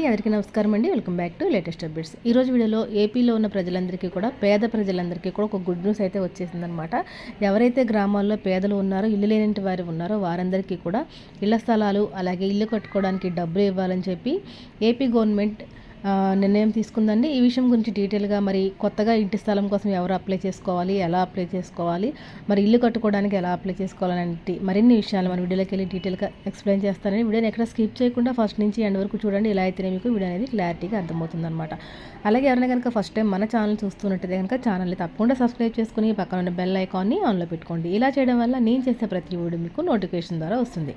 అండి. అందరికీ నమస్కారం అండి. Welcome back to latest updates. ఈరోజు వీడియోలో ఏపీలో ఉన్న ప్రజలందరికీ కూడా పేద ప్రజలందరికీ కూడా ఒక గుడ్ న్యూస్ అయితే వచ్చేసిందనమాట ఎవరైతే గ్రామాల్లో పేదలు ఉన్నారో ఇల్లు లేని వారు ఉన్నారో వారందరికీ కూడా ఇళ్ళ స్థలాలు అలాగే ఇల్లు కట్టుకోవడానికి డబ్బులు ఇవ్వాలని చెప్పి ఏపీ గవర్నమెంట్ నిర్ణయం తీసుకుందండి. ఈ విషయం గురించి డీటెయిల్గా మరి కొత్తగా ఇంటి స్థలం కోసం ఎవరు అప్లై చేసుకోవాలి ఎలా అప్లై చేసుకోవాలి మరి ఇల్లు కట్టుకోవడానికి ఎలా అప్లై చేసుకోవాలని మరిన్ని విషయాలు మన వీడియోలోకి వెళ్ళి డీటెయిల్గా ఎక్స్ప్లెయిన్ చేస్తానని వీడియోని ఎక్కడ స్కిప్ చేయకుండా ఫస్ట్ నుంచి ఎండ్ వరకు చూడండి. ఇలా అయితేనే మీకు వీడియో అనేది క్లారిటీగా అర్థమవుతుందన్నమాట. అలాగే ఎవరైనా కనుక ఫస్ట్ టైం మన ఛానల్ చూస్తున్నట్టయితే కనుక ఛానల్ని తప్పకుండా సబ్స్క్రైబ్ చేసుకుని పక్కన ఉన్న బెల్ ఐకాన్ని ఆన్లో పెట్టుకోండి. ఇలా చేయడం వల్ల నేను చేసే ప్రతి వీడియో మీకు నోటిఫికేషన్ ద్వారా వస్తుంది.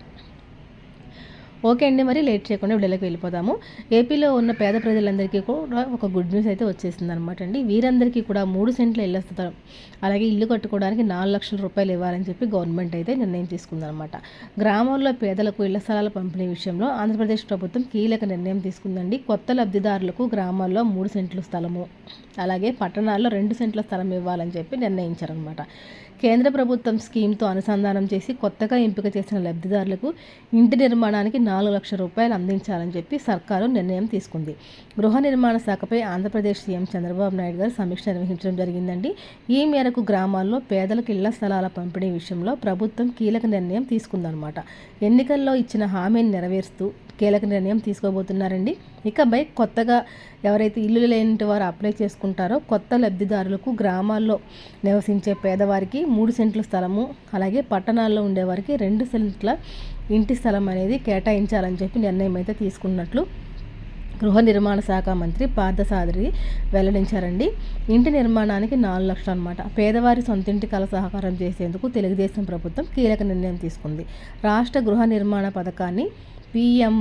ఓకే అండి మరి లేట్ చేయకుండా వీడియోకి వెళ్ళిపోదాము. ఏపీలో ఉన్న పేద ప్రజలందరికీ కూడా ఒక గుడ్ న్యూస్ అయితే వచ్చేసింది అనమాట అండి. వీరందరికీ కూడా మూడు సెంట్ల ఇళ్ళ స్థలం అలాగే ఇల్లు కట్టుకోవడానికి నాలుగు లక్షల రూపాయలు ఇవ్వాలని చెప్పి గవర్నమెంట్ అయితే నిర్ణయం తీసుకుందనమాట గ్రామాల్లో పేదలకు ఇళ్ళ స్థలాల పంపిణీ విషయంలో ఆంధ్రప్రదేశ్ ప్రభుత్వం కీలక నిర్ణయం తీసుకుందండి. కొత్త లబ్ధిదారులకు గ్రామాల్లో మూడు సెంట్ల స్థలము అలాగే పట్టణాల్లో రెండు సెంట్ల స్థలం ఇవ్వాలని చెప్పి నిర్ణయించారనమాట కేంద్ర ప్రభుత్వం స్కీమ్తో అనుసంధానం చేసి కొత్తగా ఎంపిక చేసిన లబ్ధిదారులకు ఇంటి నిర్మాణానికి నాలుగు లక్షల రూపాయలు అందించాలని చెప్పి సర్కారు నిర్ణయం తీసుకుంది. గృహ నిర్మాణ శాఖపై ఆంధ్రప్రదేశ్ సీఎం చంద్రబాబు నాయుడు గారు సమీక్ష నిర్వహించడం జరిగిందండి. ఈ మేరకు గ్రామాల్లో పేదలకు ఇళ్ళ స్థలాల పంపిణీ విషయంలో ప్రభుత్వం కీలక నిర్ణయం తీసుకుందనమాట ఎన్నికల్లో ఇచ్చిన హామీని నెరవేరుస్తూ కీలక నిర్ణయం తీసుకోబోతున్నారండి. ఇకపై కొత్తగా ఎవరైతే ఇల్లు లేని వారు అప్లై చేసుకుంటారో కొత్త లబ్ధిదారులకు గ్రామాల్లో నివసించే పేదవారికి మూడు సెంట్ల స్థలము అలాగే పట్టణాల్లో ఉండేవారికి రెండు సెంట్ల ఇంటి స్థలం అనేది కేటాయించాలని చెప్పి నిర్ణయం అయితే తీసుకున్నట్లు గృహ నిర్మాణ శాఖ మంత్రి పార్థసాదరి వెల్లడించారండి. ఇంటి నిర్మాణానికి నాలుగు లక్షలు అనమాట పేదవారి సొంతింటి కళ సహకారం చేసేందుకు తెలుగుదేశం ప్రభుత్వం కీలక నిర్ణయం తీసుకుంది. రాష్ట్ర గృహ నిర్మాణ పథకాన్ని PM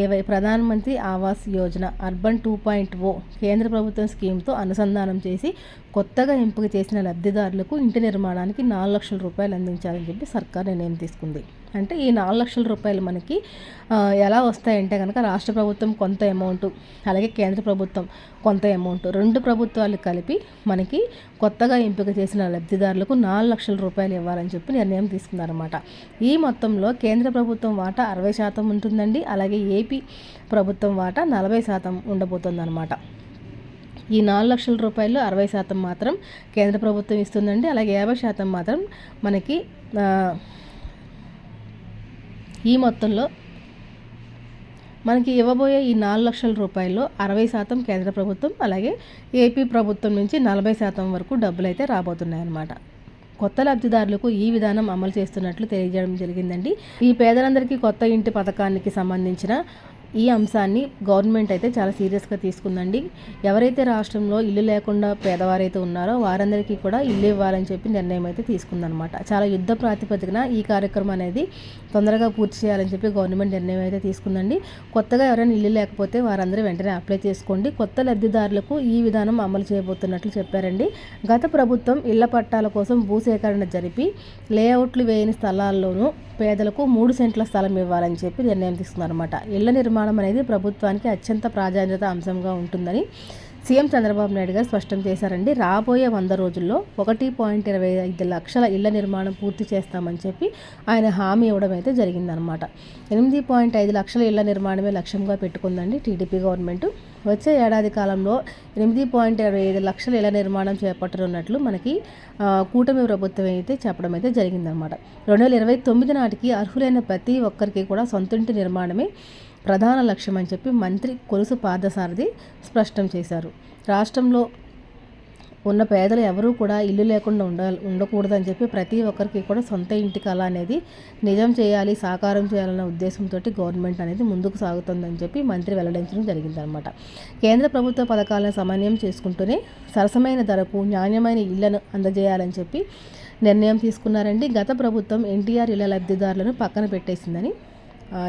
AY Pradhan Mantri Awas Yojana urban two point O కేంద్ర ప్రభుత్వం స్కీమ్తో అనుసంధానం చేసి కొత్తగా ఎంపిక చేసిన లబ్ధిదారులకు ఇంటి నిర్మాణానికి నాలుగు లక్షల రూపాయలు అందించాలని చెప్పి సర్కార్ నిర్ణయం తీసుకుంది. అంటే ఈ నాలుగు లక్షల రూపాయలు మనకి ఎలా వస్తాయంటే కనుక రాష్ట్ర ప్రభుత్వం కొంత అమౌంట్ అలాగే కేంద్ర ప్రభుత్వం కొంత అమౌంట్ రెండు ప్రభుత్వాలు కలిపి మనకి కొత్తగా ఎంపిక చేసిన లబ్ధిదారులకు నాలుగు లక్షల రూపాయలు ఇవ్వాలని చెప్పి నిర్ణయం తీసుకున్నారన్నమాట. ఈ మొత్తంలో కేంద్ర ప్రభుత్వం వాటా అరవై శాతం ఉంటుందండి అలాగే ఏపీ ప్రభుత్వం వాటా నలభై శాతం ఉండబోతుందన్నమాట. ఈ నాలుగు లక్షల రూపాయలు అరవై శాతం మాత్రం కేంద్ర ప్రభుత్వం ఇస్తుందండి. అలాగే యాభై శాతం మాత్రం మనకి ఈ మొత్తంలో మనకి ఇవ్వబోయే ఈ నాలుగు లక్షల రూపాయల్లో అరవై శాతం కేంద్ర ప్రభుత్వం అలాగే ఏపీ ప్రభుత్వం నుంచి నలభై శాతం వరకు డబ్బులు అయితే రాబోతున్నాయన్నమాట. కొత్త లబ్ధిదారులకు ఈ విధానం అమలు చేస్తున్నట్లు తెలియజేయడం జరిగిందండి. ఈ పేదలందరికీ కొత్త ఇంటి పథకానికి సంబంధించిన ఈ అంశాన్ని గవర్నమెంట్ అయితే చాలా సీరియస్గా తీసుకుందండి. ఎవరైతే రాష్ట్రంలో ఇల్లు లేకుండా పేదవారైతే ఉన్నారో వారందరికీ కూడా ఇల్లు ఇవ్వాలని చెప్పి నిర్ణయం అయితే తీసుకుందనమాట చాలా యుద్ధ ప్రాతిపదికన ఈ కార్యక్రమం అనేది తొందరగా పూర్తి చేయాలని చెప్పి గవర్నమెంట్ నిర్ణయం అయితే తీసుకుందండి. కొత్తగా ఎవరైనా ఇల్లు లేకపోతే వారందరూ వెంటనే అప్లై చేసుకోండి. కొత్త లబ్ధిదారులకు ఈ విధానం అమలు చేయబోతున్నట్లు చెప్పారండి. గత ప్రభుత్వం ఇళ్ళ పట్టాల కోసం భూసేకరణ జరిపి లేఅవుట్లు వేయని స్థలాల్లోనూ పేదలకు మూడు సెంట్ల స్థలం ఇవ్వాలని చెప్పి నిర్ణయం తీసుకున్నారన్నమాట. ఇళ్ళ నిర్మాణం నిర్మాణం అనేది ప్రభుత్వానికి అత్యంత ప్రాధాన్యత అంశంగా ఉంటుందని సీఎం చంద్రబాబు నాయుడు గారు స్పష్టం చేశారండి. రాబోయే వంద రోజుల్లో ఒకటి పాయింట్ ఇరవై ఐదు లక్షల ఇళ్ళ నిర్మాణం పూర్తి చేస్తామని చెప్పి ఆయన హామీ ఇవ్వడం అయితే జరిగిందనమాట ఎనిమిది పాయింట్ ఐదు లక్షల ఇళ్ళ నిర్మాణమే లక్ష్యంగా పెట్టుకుందండి టీడీపీ గవర్నమెంట్. వచ్చే ఏడాది కాలంలో ఎనిమిది పాయింట్ ఇరవై ఐదు లక్షల ఇళ్ళ నిర్మాణం చేపట్టనున్నట్లు మనకి కూటమి ప్రభుత్వం అయితే చెప్పడం అయితే జరిగిందనమాట రెండు వేల ఇరవై తొమ్మిది నాటికి అర్హులైన ప్రతి ఒక్కరికి కూడా సొంతింటి నిర్మాణమే ప్రధాన లక్ష్యం అని చెప్పి మంత్రి కొలుసు పార్థసారథి స్పష్టం చేశారు. రాష్ట్రంలో ఉన్న పేదలు ఎవరూ కూడా ఇల్లు లేకుండా ఉండాలి ఉండకూడదని చెప్పి ప్రతి ఒక్కరికి కూడా సొంత ఇంటి కళ అనేది నిజం చేయాలి సాకారం చేయాలన్న ఉద్దేశంతో గవర్నమెంట్ అనేది ముందుకు సాగుతుందని చెప్పి మంత్రి వెల్లడించడం జరిగిందనమాట కేంద్ర ప్రభుత్వ పథకాలను సమన్వయం చేసుకుంటూనే సరసమైన ధరకు నాణ్యమైన ఇళ్ళను అందజేయాలని చెప్పి నిర్ణయం తీసుకున్నారండి. గత ప్రభుత్వం ఎన్టీఆర్ ఇళ్ళ లబ్ధిదారులను పక్కన పెట్టేసిందని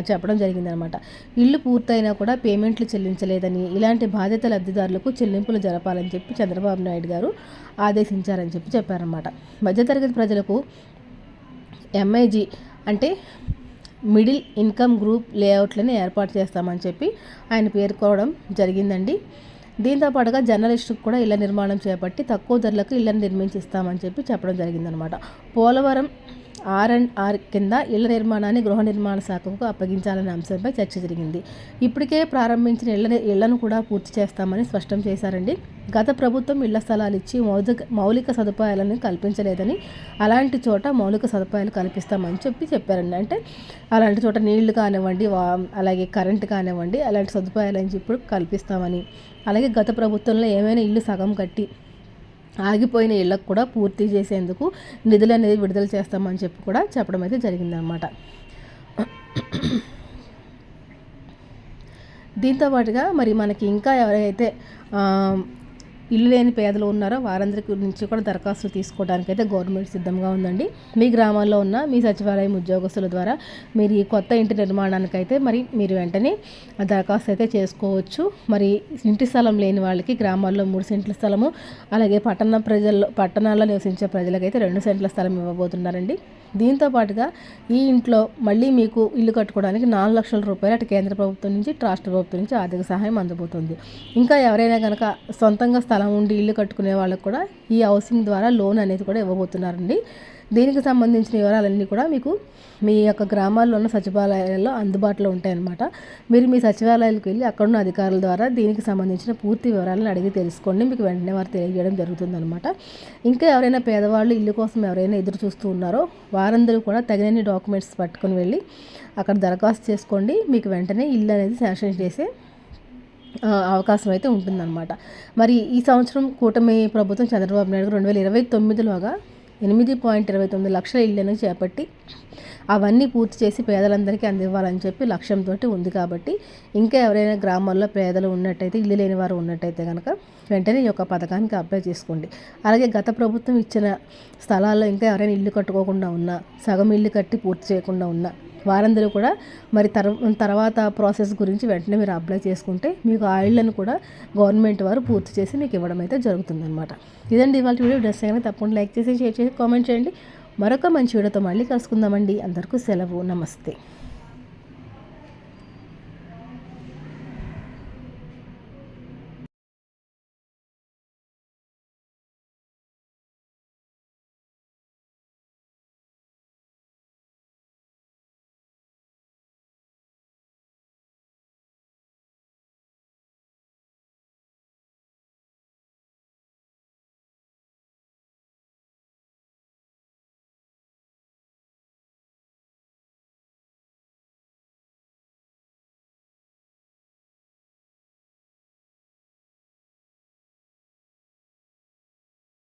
చెప్పడం జరిగిందనమాట. ఇల్లు పూర్తయినా కూడా పేమెంట్లు చెల్లించలేదని ఇలాంటి బాధ్యత లబ్ధిదారులకు చెల్లింపులు జరపాలని చెప్పి చంద్రబాబు నాయుడు గారు ఆదేశించారని చెప్పి చెప్పారనమాట. మధ్యతరగతి ప్రజలకు ఎంఐజీ అంటే మిడిల్ ఇన్కమ్ గ్రూప్ లేఅవుట్లని ఏర్పాటు చేస్తామని చెప్పి ఆయన పేర్కోవడం జరిగిందండి. దీంతో పాటుగా జర్నలిస్టుకు కూడా ఇళ్ళ నిర్మాణం చేపట్టి తక్కువ ధరలకు ఇళ్ళను నిర్మించిస్తామని చెప్పి చెప్పడం జరిగిందనమాట. పోలవరం ఆర్ అండ్ ఆర్ కింద ఇళ్ళ నిర్మాణాన్ని గృహ నిర్మాణ శాఖకు అప్పగించాలనే అంశంపై చర్చ జరిగింది. ఇప్పటికే ప్రారంభించిన ఇళ్ళ ఇళ్ళను కూడా పూర్తి చేస్తామని స్పష్టం చేశారండి. గత ప్రభుత్వం ఇళ్ళ స్థలాలు ఇచ్చి మౌలిక మౌలిక సదుపాయాలను కల్పించలేదని అలాంటి చోట మౌలిక సదుపాయాలు కల్పిస్తామని చెప్పి చెప్పారండి. అంటే అలాంటి చోట నీళ్ళు కానివ్వండి వా అలాగే కరెంటు కానివ్వండి అలాంటి సదుపాయాలు అని చెప్పి కల్పిస్తామని. అలాగే గత ప్రభుత్వంలో ఏమైనా ఇల్లు సగం కట్టి ఆగిపోయిన ఇళ్ళకు కూడా పూర్తి చేసేందుకు నిధులు అనేది విడుదల చేస్తామని చెప్పి కూడా చెప్పడం అయితే జరిగిందనమాట దీంతో పాటుగా మరి మనకి ఇంకా ఎవరైతే ఇల్లు లేని పేదలు ఉన్నారో? వారందరి నుంచి కూడా దరఖాస్తులు తీసుకోవడానికి అయితే గవర్నమెంట్ సిద్ధంగా ఉందండి. మీ గ్రామాల్లో ఉన్న మీ సచివాలయం ఉద్యోగస్తుల ద్వారా మీరు ఈ కొత్త ఇంటి నిర్మాణానికి అయితే మరి మీరు వెంటనే దరఖాస్తు అయితే చేసుకోవచ్చు. మరి ఇంటి స్థలం లేని వాళ్ళకి గ్రామాల్లో మూడు సెంట్ల స్థలము అలాగే పట్టణ ప్రజల్లో పట్టణాల్లో నివసించే ప్రజలకైతే రెండు సెంట్ల స్థలం ఇవ్వబోతున్నారండి. దీంతో పాటుగా ఈ ఇంట్లో మళ్ళీ మీకు ఇల్లు కట్టుకోవడానికి నాలుగు లక్షల రూపాయలు అటు కేంద్ర ప్రభుత్వం నుంచి రాష్ట్ర ప్రభుత్వం నుంచి ఆర్థిక సహాయం అందబోతుంది. ఇంకా ఎవరైనా కనుక సొంతంగా స్థలం ఉండి ఇల్లు కట్టుకునే వాళ్ళకు కూడా ఈ హౌసింగ్ ద్వారా లోన్ అనేది కూడా ఇవ్వబోతున్నారండి. దీనికి సంబంధించిన వివరాలన్నీ కూడా మీకు మీ యొక్క గ్రామాల్లో ఉన్న సచివాలయాల్లో అందుబాటులో ఉంటాయన్నమాట. మీరు మీ సచివాలయాలకు వెళ్ళి అక్కడున్న అధికారుల ద్వారా దీనికి సంబంధించిన పూర్తి వివరాలను అడిగి తెలుసుకోండి. మీకు వెంటనే వారు తెలియజేయడం జరుగుతుందన్నమాట. ఇంకా ఎవరైనా పేదవాళ్ళు ఇల్లు కోసం ఎవరైనా ఎదురు చూస్తూ ఉన్నారో వారందరూ కూడా తగినన్ని డాక్యుమెంట్స్ పట్టుకొని వెళ్ళి అక్కడ దరఖాస్తు చేసుకోండి. మీకు వెంటనే ఇల్లు అనేది శాంక్షన్ చేసే అవకాశం అయితే ఉంటుందన్నమాట. మరి ఈ సంవత్సరం కూటమి ప్రభుత్వం చంద్రబాబు నాయుడు రెండు వేల ఇరవై తొమ్మిదిలోగా ఎనిమిది పాయింట్ ఇరవై తొమ్మిది లక్షల ఇళ్ళను చేపట్టి అవన్నీ పూర్తి చేసి పేదలందరికీ అందివ్వాలని చెప్పి లక్ష్యంతో ఉంది కాబట్టి ఇంకా ఎవరైనా గ్రామాల్లో పేదలు ఉన్నట్టయితే ఇల్లు లేని వారు ఉన్నట్టయితే కనుక వెంటనే ఈ యొక్క పథకానికి అప్లై చేసుకోండి. అలాగే గత ప్రభుత్వం ఇచ్చిన స్థలాల్లో ఇంకా ఎవరైనా ఇల్లు కట్టుకోకుండా ఉన్నా సగం ఇల్లు కట్టి పూర్తి చేయకుండా ఉన్నా వారందరూ కూడా మరి తర్ తర్వాత ప్రాసెస్ గురించి వెంటనే మీరు అప్లై చేసుకుంటే మీకు ఆ ఇళ్ళను కూడా గవర్నమెంట్ వారు పూర్తి చేసి మీకు ఇవ్వడం అయితే జరుగుతుందన్నమాట. ఇదండి ఇవాళ వీడియో. డ్రెస్ అయినా తప్పకుండా లైక్ చేసి షేర్ చేసి కామెంట్ చేయండి. మరొక మంచి వీడియోతో మళ్ళీ కలుసుకుందామండి. అందరికీ సెలవు. నమస్తే.